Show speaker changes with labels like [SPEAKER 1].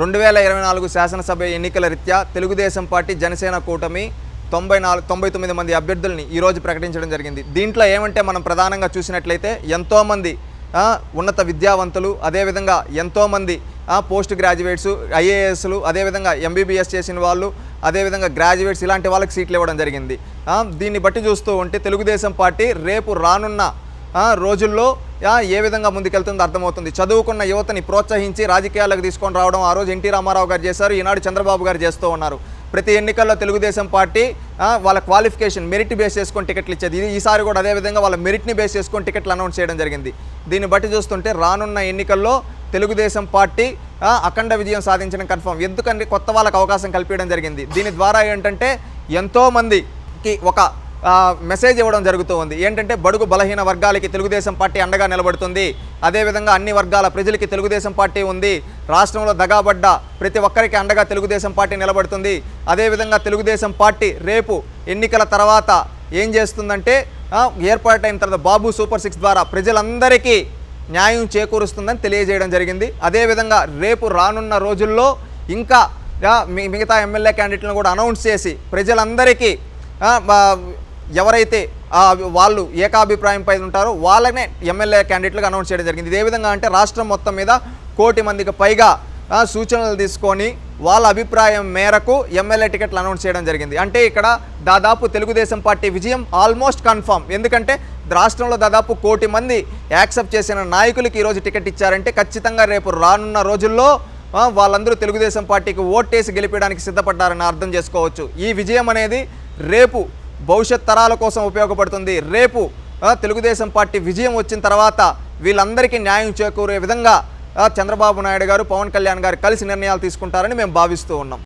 [SPEAKER 1] రెండు వేల ఇరవై నాలుగు శాసనసభ ఎన్నికల రీత్యా తెలుగుదేశం పార్టీ జనసేన కూటమి తొంభై నాలుగు తొంభై తొమ్మిది మంది అభ్యర్థుల్ని ఈరోజు ప్రకటించడం జరిగింది. దీంట్లో ఏమంటే మనం ప్రధానంగా చూసినట్లయితే ఎంతోమంది ఉన్నత విద్యావంతులు అదేవిధంగా ఎంతోమంది పోస్ట్ గ్రాడ్యుయేట్స్ ఐఏఎస్లు అదేవిధంగా ఎంబీబీఎస్ చేసిన వాళ్ళు అదేవిధంగా గ్రాడ్యుయేట్స్ ఇలాంటి వాళ్ళకి సీట్లు ఇవ్వడం జరిగింది. దీన్ని బట్టి చూస్తూ ఉంటే తెలుగుదేశం పార్టీ రేపు రానున్న రోజుల్లో ఏ విధంగా ముందుకెళ్తుందో అర్థమవుతుంది. చదువుకున్న యువతని ప్రోత్సహించి రాజకీయాలకు తీసుకొని రావడం ఆ రోజు ఎన్టీ రామారావు గారు చేశారు ఈనాడు చంద్రబాబు గారు చేస్తూ ఉన్నారు. ప్రతి ఎన్నికల్లో తెలుగుదేశం పార్టీ వాళ్ళ క్వాలిఫికేషన్ మెరిట్ బేస్ చేసుకొని టికెట్లు ఇచ్చేది. ఇది ఈసారి కూడా అదేవిధంగా వాళ్ళ మెరిట్ని బేస్ చేసుకొని టికెట్లు అనౌన్స్ చేయడం జరిగింది. దీన్ని బట్టి చూస్తుంటే రానున్న ఎన్నికల్లో తెలుగుదేశం పార్టీ అఖండ విజయం సాధించడం కన్ఫర్మ్. ఎందుకంటే కొత్త వాళ్ళకి అవకాశం కల్పించడం జరిగింది. దీని ద్వారా ఏంటంటే ఎంతోమందికి ఒక మెసేజ్ ఇవ్వడం జరుగుతూ ఉంది. ఏంటంటే బడుగు బలహీన వర్గాలకి తెలుగుదేశం పార్టీ అండగా నిలబడుతుంది. అదేవిధంగా అన్ని వర్గాల ప్రజలకి తెలుగుదేశం పార్టీ ఉంది. రాష్ట్రంలో దగాబడ్డ ప్రతి ఒక్కరికి అండగా తెలుగుదేశం పార్టీ నిలబడుతుంది. అదేవిధంగా తెలుగుదేశం పార్టీ రేపు ఎన్నికల తర్వాత ఏం చేస్తుందంటే ఏర్పాటైన తర్వాత బాబు సూపర్ సిక్స్ ద్వారా ప్రజలందరికీ న్యాయం చేకూరుస్తుందని తెలియజేయడం జరిగింది. అదేవిధంగా రేపు రానున్న రోజుల్లో ఇంకా మి- మిగతా ఎమ్మెల్యే క్యాండిడేట్లను కూడా అనౌన్స్ చేసి ప్రజలందరికీ ఎవరైతే వాళ్ళు వాళ్ళు ఏకాభిప్రాయంపై ఉంటారో వాళ్ళనే ఎమ్మెల్యే క్యాండిడేట్లుగా అనౌన్స్ చేయడం జరిగింది. ఇదే విధంగా అంటే రాష్ట్రం మొత్తం మీద కోటి మందికి పైగా సూచనలు తీసుకొని వాళ్ళ అభిప్రాయం మేరకు ఎమ్మెల్యే టికెట్లు అనౌన్స్ చేయడం జరిగింది. అంటే ఇక్కడ దాదాపు తెలుగుదేశం పార్టీ విజయం ఆల్మోస్ట్ కన్ఫామ్. ఎందుకంటే రాష్ట్రంలో దాదాపు కోటి మంది యాక్సెప్ట్ చేసిన నాయకులకి ఈరోజు టికెట్ ఇచ్చారంటే ఖచ్చితంగా రేపు రానున్న రోజుల్లో వాళ్ళందరూ తెలుగుదేశం పార్టీకి ఓటేసి గెలిపించడానికి సిద్ధపడ్డారని అర్థం చేసుకోవచ్చు. ఈ విజయం అనేది రేపు భవిష్యత్ తరాల కోసం ఉపయోగపడుతుంది. రేపు తెలుగుదేశం పార్టీ విజయం వచ్చిన తర్వాత వీళ్ళందరికీ న్యాయం చేకూరే విధంగా చంద్రబాబు నాయుడు గారు పవన్ కళ్యాణ్ గారు కలిసి నిర్ణయాలు తీసుకుంటారని మేము భావిస్తూ ఉన్నాం.